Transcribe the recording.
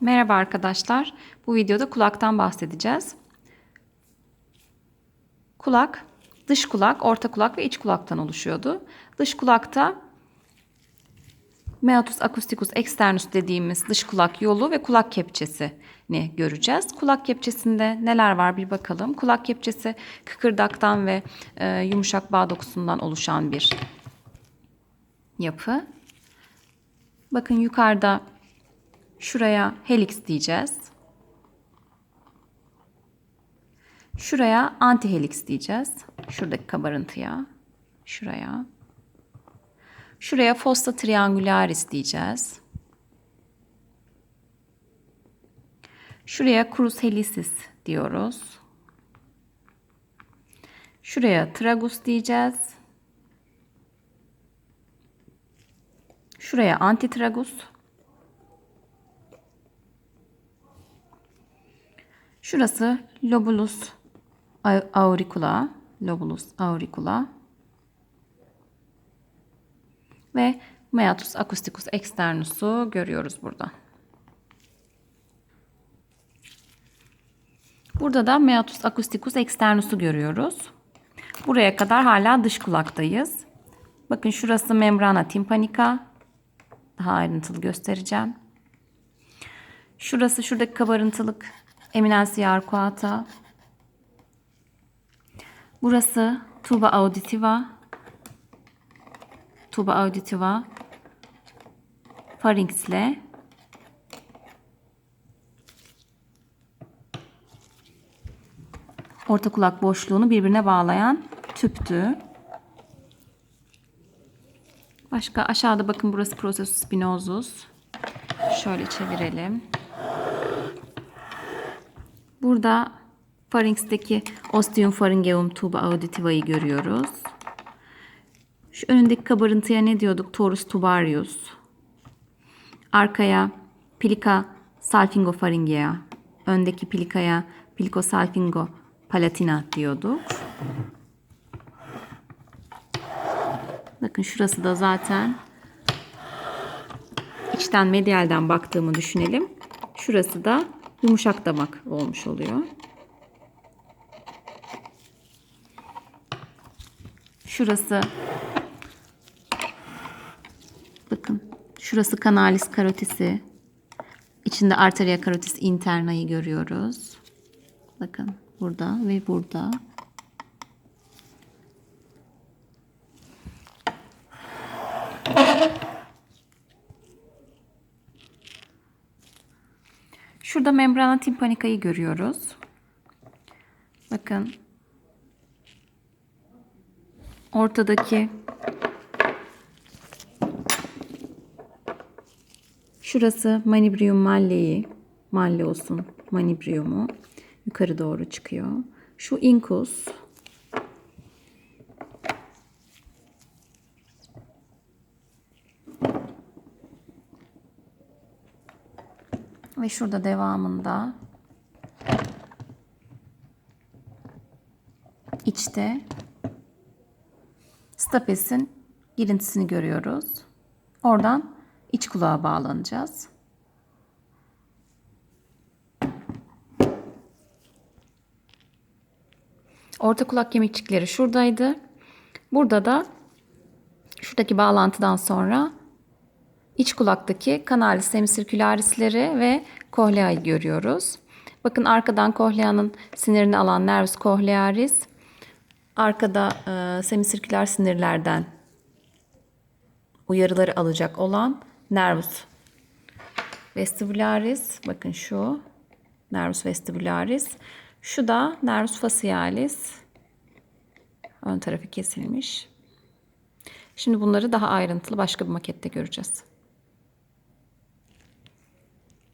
Merhaba arkadaşlar. Bu videoda kulaktan bahsedeceğiz. Kulak, dış kulak, orta kulak ve iç kulaktan oluşuyordu. Dış kulakta meatus acousticus externus dediğimiz dış kulak yolu ve kulak kepçesini göreceğiz. Kulak kepçesinde neler var bir bakalım. Kulak kepçesi kıkırdaktan ve e, yumuşak bağ dokusundan oluşan bir yapı. Bakın yukarıda şuraya helix diyeceğiz. Şuraya antihelix diyeceğiz. Şuradaki kabarıntıya. Şuraya. Şuraya fossa triangularis diyeceğiz. Şuraya crus helicis diyoruz. Şuraya tragus diyeceğiz. Şuraya antitragus. Şurası lobulus auricula, lobulus auricula ve meatus acousticus externus'u görüyoruz burada. Burada da meatus acousticus externus'u görüyoruz. Buraya kadar hala dış kulaktayız. Bakın şurası membrana tympanica. Daha ayrıntılı göstereceğim. Şurası şuradaki kabarıntılık eminensia arcuata. Burası tuba auditiva. Tuba auditiva. Pharynxle orta kulak boşluğunu birbirine bağlayan tüptü. Başka aşağıda bakın burası processus spinosus. Şöyle çevirelim. Burada pharynx'teki ostium pharyngeum tuba auditiva'yı görüyoruz. Şu önündeki kabarıntıya ne diyorduk? Torus tubarius. Arkaya plica salpingopharyngea. Öndeki plikaya plicosalpingo palatina diyorduk. Bakın şurası da zaten içten medialden baktığımı düşünelim. Şurası da yumuşak damak olmuş oluyor. Şurası bakın şurası kanalis karotisi. İçinde arteria karotis internayı görüyoruz. Bakın burada ve burada. Şurada membrana tympanica'yı görüyoruz. Bakın. Ortadaki şurası manibrium malleyi, malleosun manibriumu yukarı doğru çıkıyor. Şu incus Ve şurada devamında içte stapes'in girintisini görüyoruz. Oradan iç kulağa bağlanacağız. Orta kulak kemikçikleri şuradaydı. Burada da şuradaki bağlantıdan sonra iç kulaktaki kanalis semisirkülarisleri ve kohleayı görüyoruz. Bakın arkadan kohleanın sinirini alan nervus cochlearis. Arkada e, semisirküler sinirlerden uyarıları alacak olan nervus vestibularis. Bakın şu nervus vestibularis. Şu da nervus facialis. Ön tarafı kesilmiş. Şimdi bunları daha ayrıntılı başka bir makette göreceğiz.